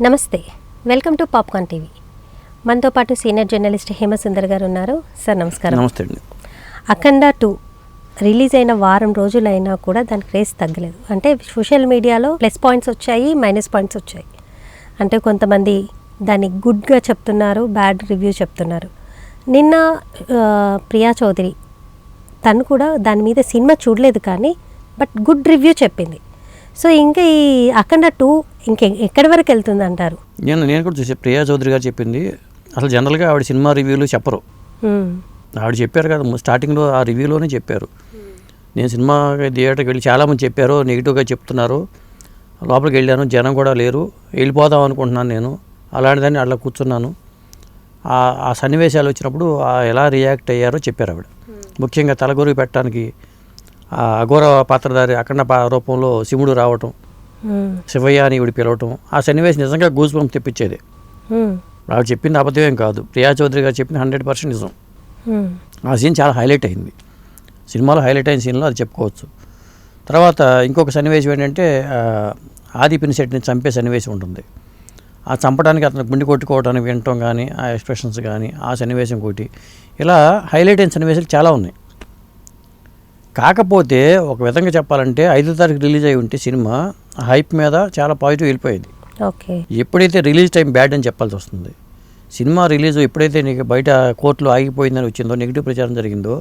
నమస్తే welcome to popcorn TV. మనతో పాటు సీనియర్ జర్నలిస్ట్ హేమసుందర్ గారు ఉన్నారు. సార్ నమస్కారం. నమస్తే అండి. అఖండ టూ రిలీజ్ అయిన వారం రోజులైనా కూడా దాని క్రేజ్ తగ్గలేదు. అంటే సోషల్ మీడియాలో ప్లస్ పాయింట్స్ వచ్చాయి మైనస్ పాయింట్స్ వచ్చాయి. అంటే కొంతమంది దాన్ని గుడ్గా చెప్తున్నారు బ్యాడ్ రివ్యూ చెప్తున్నారు. నిన్న ప్రియా చౌదరి తను కూడా దాని మీద సినిమా చూడలేదు కానీ బట్ గుడ్ రివ్యూ చెప్పింది. సో ఇంకా ఈ అఖండ టూ ఇంకె ఎక్కడి వరకు వెళ్తుంది అంటారు? నేను నేను కూడా చూసా ప్రియా చౌదరి గారు చెప్పింది అసలు జనరల్గా ఆవిడ సినిమా రివ్యూలు చెప్పరు. ఆవిడ చెప్పారు కదా స్టార్టింగ్లో ఆ రివ్యూలోనే చెప్పారు. నేను సినిమా థియేటర్కి వెళ్ళి చాలామంది చెప్పారు నెగిటివ్గా చెప్తున్నారు. లోపలికి వెళ్ళాను జనం కూడా లేరు. వెళ్ళిపోదాం అనుకుంటున్నాను నేను. అలాంటిదాన్ని అట్లా కూర్చున్నాను. ఆ సన్నివేశాలు వచ్చినప్పుడు ఎలా రియాక్ట్ అయ్యారో చెప్పారు ఆవిడ. ముఖ్యంగా తలగొరి పెట్టడానికి ఆ అఘోర పాత్రధారి అఖండ రూపంలో శివుడు రావటం. శివయ్య అని ఇవిడి పిలవటం ఆ సన్నివేశం నిజంగా గూస్ బంప్ తెప్పించేది. ఆవిడ చెప్పింది అబద్ధమేం కాదు. ప్రియా చౌదరి గారు చెప్పింది హండ్రెడ్ పర్సెంట్ నిజం. ఆ సీన్ చాలా హైలైట్ అయింది. సినిమాలో హైలైట్ అయిన సీన్లో అది చెప్పుకోవచ్చు. తర్వాత ఇంకొక సన్నివేశం ఏంటంటే ఆది పినిసెట్ని చంపే సన్నివేశం ఉంటుంది. ఆ చంపడానికి అతను గుండి కొట్టుకోవడానికి వినటం కానీ ఆ ఎక్స్ప్రెషన్స్ కానీ ఆ సన్నివేశం ఒకటి ఇలా హైలైట్ అయిన సన్నివేశాలు చాలా ఉన్నాయి. కాకపోతే ఒక విధంగా చెప్పాలంటే ఐదో తారీఖు రిలీజ్ అయి ఉంటే సినిమా హైప్ మీద చాలా పాజిటివ్ వెళ్ళిపోయేది. ఓకే. ఎప్పుడైతే రిలీజ్ టైం బ్యాడ్ అని చెప్పాల్సి వస్తుంది సినిమా రిలీజ్ ఎప్పుడైతే నీకు బయట కోర్టులో ఆగిపోయిందని వచ్చిందో నెగిటివ్ ప్రచారం జరిగిందో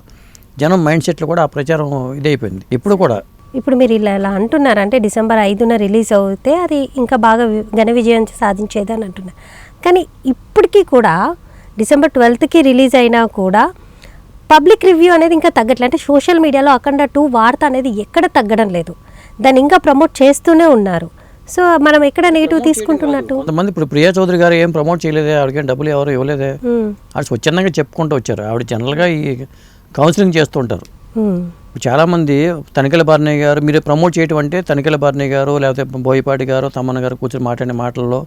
జనం మైండ్ సెట్లో కూడా ఆ ప్రచారం ఇదైపోయింది. ఇప్పుడు కూడా. ఇప్పుడు మీరు ఇలా ఇలా అంటున్నారు అంటే డిసెంబర్ ఐదున రిలీజ్ అవుతే అది ఇంకా బాగా ఘన విజయం సాధించేది అని అంటున్నారు. కానీ ఇప్పటికీ కూడా డిసెంబర్ ట్వెల్త్కి రిలీజ్ అయినా కూడా పబ్లిక్ రివ్యూ అనేది ఇంకా తగ్గట్లేదు అంటే సోషల్ మీడియాలో అఖండ టూ వార్త అనేది ఎక్కడ తగ్గడం లేదు. దాన్ని ఇంకా ప్రమోట్ చేస్తూనే ఉన్నారు. సో మనం ఎక్కడ నెగిటివ్ తీసుకుంటున్నట్టు? కొంతమంది ఇప్పుడు ప్రియా చౌదరి గారు ఏం ప్రమోట్ చేయలేదే ఆవిడకేం డబ్బులు ఎవరు ఇవ్వలేదే. ఆవిడ స్వచ్ఛందంగా చెప్పుకుంటూ వచ్చారు. ఆవిడ జనరల్గా ఈ కౌన్సిలింగ్ చేస్తూ ఉంటారు. చాలామంది తనికెల బార్నయ్య గారు మీరు ప్రమోట్ చేయటం అంటే తనికెల బార్నయ్య గారు లేకపోతే బోయపాటి గారు తమ్మన్న గారు కూర్చొని మాట్లాడిన మాటల్లో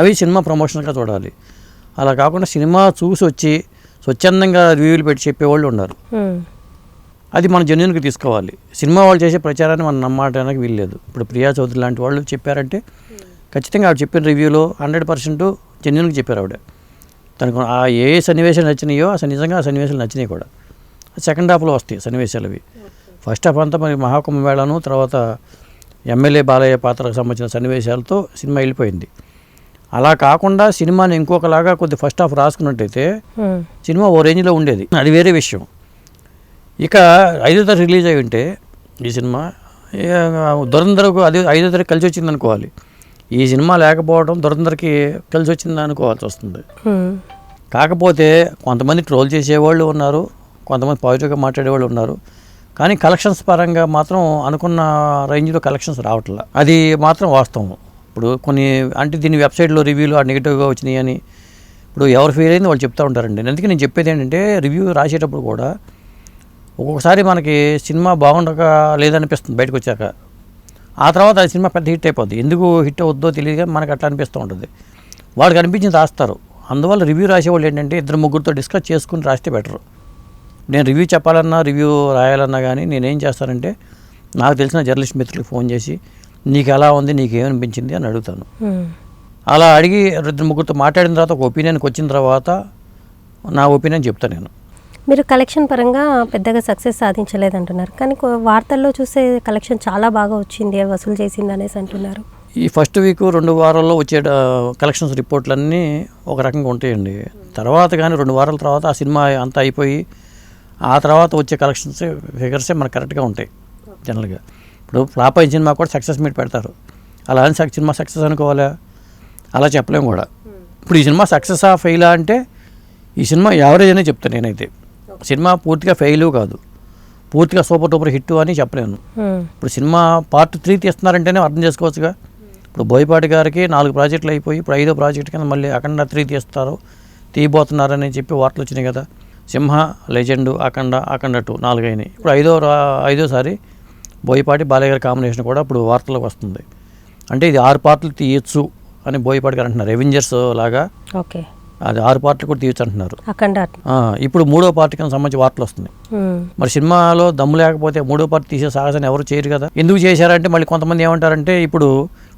అవి సినిమా ప్రమోషన్గా చూడాలి. అలా కాకుండా సినిమా చూసి వచ్చి స్వచ్ఛందంగా రివ్యూలు పెట్టి చెప్పేవాళ్ళు ఉన్నారు. అది మనం జెన్యున్గా తీసుకోవాలి. సినిమా వాళ్ళు చేసే ప్రచారాన్ని మనం నమ్మడానికి వీల్లేదు. ఇప్పుడు ప్రియా చౌదరి లాంటి వాళ్ళు చెప్పారంటే ఖచ్చితంగా ఆవిడ చెప్పిన రివ్యూలో హండ్రెడ్ పర్సెంట్ జెన్యున్గా చెప్పారు ఆవిడ. తనకు ఆ ఏ సన్నివేశాలు నచ్చినాయో ఆ నిజంగా ఆ సన్నివేశాలు నచ్చినాయి కూడా. సెకండ్ హాఫ్లో వస్తాయి సన్నివేశాలు అవి. ఫస్ట్ హాఫ్ అంతా మరి మహాకుంభమేళను తర్వాత ఎమ్మెల్యే బాలయ్య పాత్రకు సంబంధించిన సన్నివేశాలతో సినిమా వెళ్ళిపోయింది. అలా కాకుండా సినిమాని ఇంకొకలాగా కొద్ది ఫస్ట్ హాఫ్ రాసుకున్నట్టయితే. సినిమా ఓ రేంజ్లో ఉండేది. అది వేరే విషయం. ఇక ఐదో తారీఖు రిలీజ్ అయి ఉంటే ఈ సినిమా దురంధరకు అది ఐదో తారీఖు కలిసి వచ్చింది అనుకోవాలి. ఈ సినిమా లేకపోవడం దురంధర్కి కలిసి వచ్చింది అనుకోవాల్సి వస్తుంది. కాకపోతే కొంతమంది ట్రోల్ చేసేవాళ్ళు ఉన్నారు కొంతమంది పాజిటివ్గా మాట్లాడేవాళ్ళు ఉన్నారు. కానీ కలెక్షన్స్ పరంగా మాత్రం అనుకున్న రేంజ్లో కలెక్షన్స్ రావట్లే. అది మాత్రం వాస్తవం ఇప్పుడు కొన్ని అంటే దీని వెబ్సైట్లో రివ్యూలు ఆ నెగిటివ్గా వచ్చినాయి అని ఇప్పుడు ఎవరు ఫెయిల్ అయింది వాళ్ళు చెప్తూ ఉంటారండి. అందుకే నేను చెప్పేది ఏంటంటే రివ్యూ రాసేటప్పుడు కూడా ఒక్కొక్కసారి మనకి సినిమా బాగుండక లేదనిపిస్తుంది బయటకు వచ్చాక ఆ తర్వాత ఆ సినిమా పెద్ద హిట్ అయిపోద్ది. ఎందుకు హిట్ అవుద్దో తెలియదు కానీ మనకు అట్లా అనిపిస్తూ ఉంటుంది. వాళ్ళకి అనిపించింది రాస్తారు. అందువల్ల రివ్యూ రాసేవాళ్ళు ఏంటంటే ఇద్దరు ముగ్గురితో డిస్కస్ చేసుకుని రాస్తే బెటర్. నేను రివ్యూ చెప్పాలన్నా రివ్యూ రాయాలన్నా కానీ నేనేం చేస్తానంటే నాకు తెలిసిన జర్నలిస్ట్ మిత్రులకు ఫోన్ చేసి నీకు ఎలా ఉంది నీకు ఏమనిపించింది అని అడుగుతాను. అలా అడిగి ఇద్దరు ముగ్గురితో మాట్లాడిన తర్వాత ఒక ఒపీనియన్కి వచ్చిన తర్వాత నా ఒపీనియన్ చెప్తాను నేను. మీరు కలెక్షన్ పరంగా పెద్దగా సక్సెస్ సాధించలేదంటున్నారు. కానీ కొ- వార్తల్లో చూస్తే కలెక్షన్ చాలా బాగా వచ్చింది వసూలు చేసింది అనేసి అంటున్నారు. ఈ ఫస్ట్ వీక్ రెండు వారాల్లో వచ్చే కలెక్షన్స్ రిపోర్ట్లన్నీ ఒక రకంగా ఉంటాయండి. తర్వాత కానీ రెండు వారాల తర్వాత ఆ సినిమా అంతా అయిపోయి ఆ తర్వాత వచ్చే కలెక్షన్స్ ఫిగర్సే మనకు కరెక్ట్గా ఉంటాయి జనరల్గా ఇప్పుడు ఫ్లాప్ అయిన సినిమా కూడా సక్సెస్ మీట్ పెడతారు. అలా అని సినిమా సక్సెస్ అనుకోవాలా? అలా చెప్పలేము కూడా. ఇప్పుడు ఈ సినిమా సక్సెస్ ఆ ఫెయిలా అంటే ఈ సినిమా యావరేజ్ అనే చెప్తాను నేనైతే. సినిమా పూర్తిగా ఫెయిల్ కాదు. పూర్తిగా సూపర్ డూపర్ హిట్ అని చెప్పలేను. ఇప్పుడు సినిమా పార్ట్ త్రీ తీస్తున్నారంటేనే అర్థం చేసుకోవచ్చుగా. ఇప్పుడు బోయపాటి గారికి నాలుగు ప్రాజెక్టులు అయిపోయి ఇప్పుడు ఐదో ప్రాజెక్ట్ కింద మళ్ళీ అఖండ త్రీ తీస్తారు. తీయబోతున్నారని చెప్పి వార్తలు వచ్చినాయి కదా. సింహ లెజెండ్ అఖండ అఖండ టూ నాలుగు అయినాయి. ఇప్పుడు ఐదో ఐదోసారి బోయపాటి బాలయ్య గారి కాంబినేషన్ కూడా ఇప్పుడు వార్తలకు వస్తుంది. అంటే ఇది ఆరు పార్ట్లు తీయచ్చు అని బోయపాటి గారు అంటున్నారు. రెవెంజర్స్ లాగా. ఓకే. అది ఆరు పార్ట్లు కూడా తీయచ్చు అంటున్నారు. ఇప్పుడు మూడో పార్ట్ కింద సంబంధించి వార్తలు వస్తున్నాయి. మరి సినిమాలో దమ్ము లేకపోతే మూడో పార్ట్ తీసే సాహసాన్ని ఎవరు చేయరు కదా? ఎందుకు చేశారంటే మళ్ళీ కొంతమంది ఏమంటారంటే ఇప్పుడు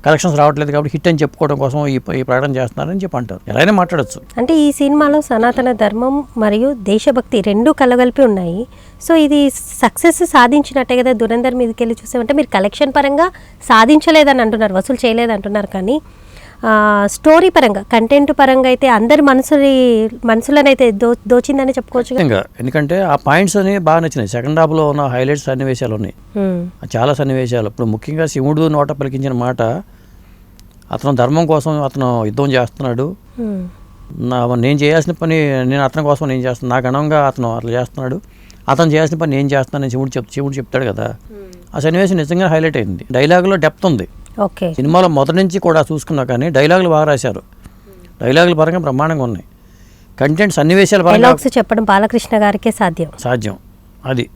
కలెక్షన్స్ రావట్లేదు కాబట్టి హిట్ అని చెప్పుకోవడం కోసం ఈ ప్రకటన చేస్తున్నారని చెప్పి అంటారు. ఎలా అయినా మాట్లాడచ్చు. అంటే ఈ సినిమాలో సనాతన ధర్మం మరియు దేశభక్తి రెండు కలగలిపి ఉన్నాయి. సో ఇది సక్సెస్ సాధించినట్టే కదా? దురంధర్ మీదకి వెళ్ళి చూసామంటే మీరు కలెక్షన్ పరంగా సాధించలేదని అంటున్నారు వసూలు చేయలేదు అంటున్నారు కానీ స్టోరీ పరంగా కంటెంట్ పరంగా అయితే అందరి మనసుని మనసులనైతే దో దోచిందని చెప్పుకోవచ్చు ఎందుకంటే ఆ పాయింట్స్ అని బాగా నచ్చినాయి. సెకండ్ హాఫ్లో ఉన్న హైలైట్స్ సన్నివేశాలు ఉన్నాయి. చాలా సన్నివేశాలు. ఇప్పుడు ముఖ్యంగా శివుడు నోట పలికించిన మాట అతను ధర్మం కోసం అతను యుద్ధం చేస్తున్నాడు. నా నేను చేయాల్సిన పని నేను అతని కోసం నేను చేస్తాను నా గణంగా అతను అట్లా చేస్తున్నాడు. అతను చేయాల్సిన పని నేను చేస్తానని శివుడు చెప్ శివుడు చెప్తాడు కదా. ఆ సన్నివేశం నిజంగా హైలైట్ అయింది. డైలాగులో డెప్త్ ఉంది. ఓకే. సినిమాలో మొదటి నుంచి కూడా చూసుకున్నా కానీ డైలాగులు బాగా రాశారు. డైలాగుల పరంగా బ్రహ్మాండంగా ఉన్నాయి. కంటెంట్ సన్నివేశాల పరంగా డైలాగ్స్ చెప్పడం బాలకృష్ణ గారికే సాధ్యం. సాధ్యం. అది.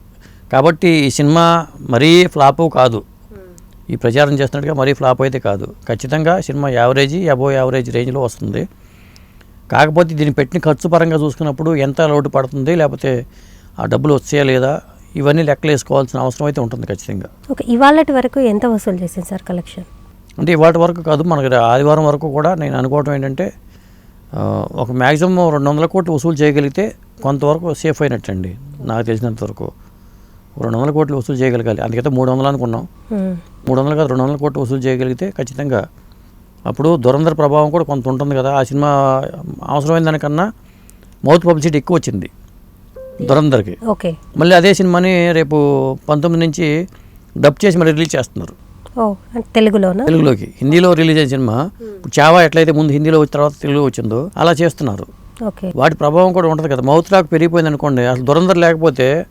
కాబట్టి ఈ సినిమా మరీ ఫ్లాపు కాదు. ఈ ప్రచారం చేస్తున్నట్టుగా మరీ ఫ్లాప్ అయితే కాదు. ఖచ్చితంగా సినిమా యావరేజ్ అబో యావరేజ్ రేంజ్లో వస్తుంది. కాకపోతే దీన్ని పెట్టిన ఖర్చు పరంగా చూసుకున్నప్పుడు ఎంత లోటు పడుతుంది లేకపోతే ఆ డబ్బులు వచ్చాయా లేదా ఇవన్నీ లెక్కలు వేసుకోవాల్సిన అవసరం అయితే ఉంటుంది ఖచ్చితంగా. ఓకే ఇవాళటి వరకు ఎంత వసూలు చేసింది సార్ కలెక్షన్? అంటే ఇవాటి వరకు కాదు మనకి ఆదివారం వరకు కూడా నేను అనుకోవటం ఏంటంటే ఒక మ్యాక్సిమం రెండు వందల కోట్లు వసూలు చేయగలిగితే కొంతవరకు సేఫ్ అయినట్టండి నాకు తెలిసినంత వరకు. రెండు వందల కోట్లు వసూలు చేయగలగాలి అందుకైతే మూడు వందలు అనుకున్నాం. మూడు వందలు కాదు రెండు వందల కోట్లు వసూలు చేయగలిగితే ఖచ్చితంగా అప్పుడు దురంధర ప్రభావం కూడా కొంత ఉంటుంది కదా ఆ సినిమా అవసరమైన దానికన్నా మౌత్ పబ్లిసిటీ ఎక్కువ వచ్చింది. దురంధర్కి ఓకే. మళ్ళీ అదే సినిమాని రేపు పంతొమ్మిది నుంచి డబ్ చేసి మళ్ళీ రిలీజ్ చేస్తున్నారు. తెలుగులోనా? తెలుగులోకి. హిందీలో రిలీజ్ అయిన సినిమా. ఇప్పుడు చావా ఎట్లయితే ముందు హిందీలో వచ్చిన తర్వాత తెలుగులో వచ్చిందో అలా చేస్తున్నారు. ఓకే. వాటి ప్రభావం కూడా ఉంటుంది కదా. మౌత్ పెరిగిపోయింది అనుకోండి అసలు దురంధర్ లేకపోతే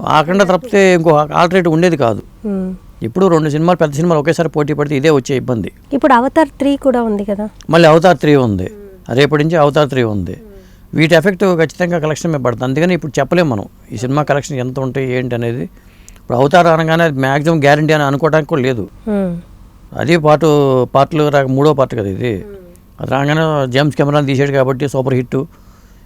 ఆఖండ తప్పితే ఇంకో ఆల్టర్నేటివ్ ఉండేది కాదు. ఇప్పుడు రెండు సినిమాలు పెద్ద సినిమాలు ఒకేసారి పోటీ పడితే ఇదే వచ్చే ఇబ్బంది. ఇప్పుడు అవతార్ త్రీ కూడా ఉంది కదా. మళ్ళీ అవతార్ త్రీ ఉంది. రేపటి నుంచి అవతార్ త్రీ ఉంది. వీటి ఎఫెక్ట్ ఖచ్చితంగా కలెక్షన్ మీద పడుతుంది. అందుకని ఇప్పుడు చెప్పలేము మనం. ఈ సినిమా కలెక్షన్ ఎంత ఉంటాయి ఏంటి అనేది. ఇప్పుడు అవతార్ అనగానే అది మ్యాక్సిమం గ్యారంటీ అని అనుకోవడానికి కూడా లేదు. అది పాటు పార్ట్లు రాక మూడో పార్ట్ కదా ఇది. అది రాగానే జేమ్స్ కెమెరాని తీసాడు కాబట్టి సూపర్ హిట్.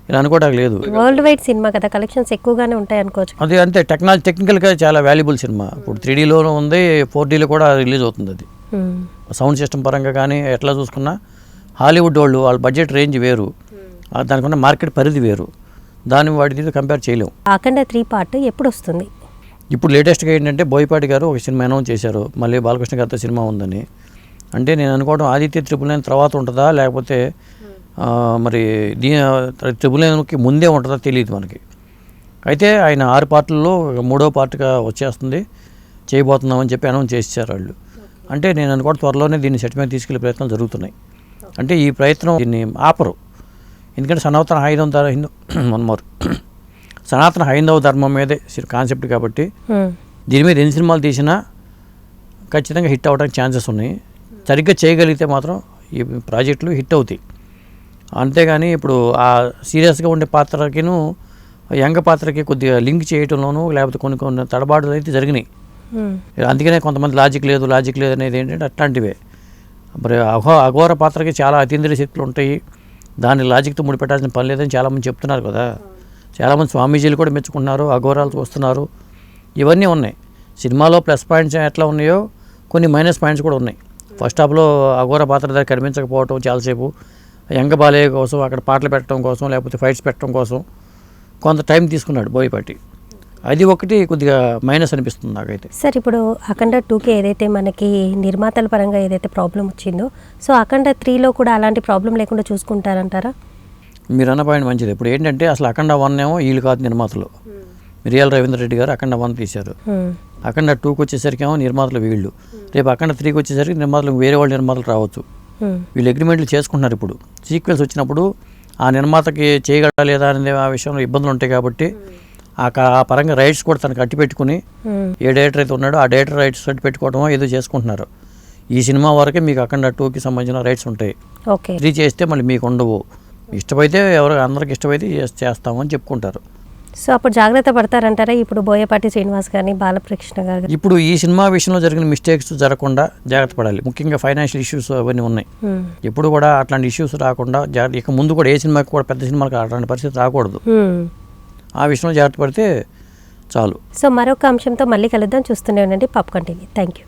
ఇలా అనుకోవడానికి లేదు. వరల్డ్ వైడ్ సినిమా కదా కలెక్షన్స్ ఎక్కువగానే ఉంటాయి అనుకోవచ్చు. అది అంతే టెక్నాలజీ టెక్నికల్గా చాలా వాల్యుబుల్ సినిమా. ఇప్పుడు త్రీ డీలోనూ ఉంది ఫోర్ డీలో కూడా రిలీజ్ అవుతుంది అది. సౌండ్ సిస్టమ్ పరంగా కానీ ఎట్లా చూసుకున్నా హాలీవుడ్ వాళ్ళు వాళ్ళ బడ్జెట్ రేంజ్ వేరు. దానికి ఉన్న మార్కెట్ పరిధి వేరు. దాన్ని వాటితో కంపేర్ చేయలేం. అఖండ త్రీ పార్ట్ ఎప్పుడు వస్తుంది ఇప్పుడు లేటెస్ట్గా ఏంటంటే బోయపాటి గారు ఒక సినిమా అనౌన్స్ చేశారు. మళ్ళీ బాలకృష్ణ గారితో సినిమా ఉందని. అంటే నేను అనుకోవడం ఆదిత్య త్రిపుల్ నైన్ తర్వాత ఉంటుందా? లేకపోతే మరి దీ త్రిపుల్ నైన్కి ముందే ఉంటుందా తెలియదు మనకి. అయితే ఆయన ఆరు పార్ట్లలో మూడో పార్ట్గా వచ్చేస్తుంది. చేయబోతున్నామని చెప్పి అనౌన్స్ చేశారు వాళ్ళు. అంటే నేను అనుకోవడం త్వరలోనే దీన్ని సెట్ మీద తీసుకెళ్ళే ప్రయత్నాలు జరుగుతున్నాయి. అంటే ఈ ప్రయత్నం దీన్ని ఆపరు. ఎందుకంటే సనాతన హైందవ హిందూ మన్మారు సనాతన హైందవ ధర్మం మీదే కాన్సెప్ట్ కాబట్టి ఉమ్. దీని మీద ఎన్ని సినిమాలు తీసినా ఖచ్చితంగా హిట్ అవ్వడానికి ఛాన్సెస్ ఉన్నాయి. సరిగ్గా చేయగలిగితే మాత్రం ఈ ప్రాజెక్టులు హిట్ అవుతాయి. అంతేగాని ఇప్పుడు ఆ సీరియస్గా ఉండే పాత్రకిను యంగ పాత్రకి కొద్దిగా లింక్ చేయటంలోనూ లేకపోతే కొన్ని కొన్ని తడబాటులు అయితే జరిగినాయి. ఉమ్. అందుకనే కొంతమంది లాజిక్ లేదు లాజిక్ లేదు అనేది ఏంటంటే అట్లాంటివే. మరి అఘో అఘోర పాత్రకి చాలా అతీంద్రియ శక్తులు ఉంటాయి. దాన్ని లాజిక్తో ముడిపెట్టాల్సిన పని లేదని చాలామంది చెప్తున్నారు కదా. చాలామంది స్వామీజీలు కూడా మెచ్చుకున్నారు అఘోరాలు చూస్తున్నారు ఇవన్నీ ఉన్నాయి. సినిమాలో ప్లస్ పాయింట్స్ ఎట్లా ఉన్నాయో కొన్ని మైనస్ పాయింట్స్ కూడా ఉన్నాయి. ఫస్ట్ హాఫ్లో అఘోర పాత్ర దగ్గర కనిపించకపోవటం చాలాసేపు యంగ బాలయ్య కోసం అక్కడ పాటలు పెట్టడం కోసం లేకపోతే ఫైట్స్ పెట్టడం కోసం కొంత టైం తీసుకున్నాడు బోయపాటి. అది ఒకటి కొద్దిగా మైనస్ అనిపిస్తుంది నాకైతే. సార్ ఇప్పుడు అఖండ టూకి ఏదైతే మనకి నిర్మాతల పరంగా ఏదైతే ప్రాబ్లం వచ్చిందో సో అఖండ త్రీలో కూడా అలాంటి ప్రాబ్లం లేకుండా చూసుకుంటారంటారా? మీరు అన్న పాయింట్ మంచిది. ఇప్పుడు ఏంటంటే అసలు అఖండ వన్ ఏమో వీళ్ళు కాదు నిర్మాతలు. మిరియాల రవీంద్ర రెడ్డి గారు అఖండ వన్ తీశారు. అఖండ టూకి వచ్చేసరికి ఏమో నిర్మాతలు వీళ్ళు. రేపు అఖండ త్రీకి వచ్చేసరికి నిర్మాతలు వేరే వాళ్ళ నిర్మాతలు రావచ్చు. వీళ్ళు అగ్రిమెంట్లు చేసుకుంటున్నారు ఇప్పుడు. సీక్వెల్స్ వచ్చినప్పుడు ఆ నిర్మాతకి చేయగలరా లేదా అనే ఆ విషయంలో ఇబ్బందులు ఉంటాయి కాబట్టి ఆ పరంగా రైట్స్ కూడా తనకు అట్టి పెట్టుకుని. ఏ డైరెక్టర్ అయితే ఉన్నాడో ఆ డైరెక్టర్ రైట్స్ అట్టి పెట్టుకోవడమో ఏదో చేసుకుంటున్నారు. ఈ సినిమా వరకే మీకు అఖండ టూకి సంబంధించిన రైట్స్ ఉంటాయి. ఓకే. త్రీ చేస్తే మళ్ళీ మీకు ఉండవు. ఇష్టమైతే ఎవరు అందరికి ఇష్టమైతే చేస్- చేస్తామని చెప్పుకుంటారు. సో అప్పుడు జాగ్రత్త పడతారంటారా? ఇప్పుడు బోయపాటి శ్రీనివాస్ కానీ బాలకృష్ణ గారు? ఇప్పుడు ఈ సినిమా విషయంలో జరిగిన మిస్టేక్స్ జరగకుండా జాగ్రత్త పడాలి. ముఖ్యంగా ఫైనాన్షియల్ ఇష్యూస్ అవన్నీ ఉన్నాయి. ఎప్పుడు కూడా అట్లాంటి ఇష్యూస్ రాకుండా జాగ్రత్త ఇక ముందు కూడా ఏ సినిమాకి కూడా పెద్ద సినిమాకి అట్లాంటి పరిస్థితి రాకూడదు. ఆ విషయంలో జాగ్రత్త పడితే చాలు. సో మరొక అంశంతో మళ్ళీ కలుద్దాం. చూస్తూనే ఉండండి. Pop continue thank you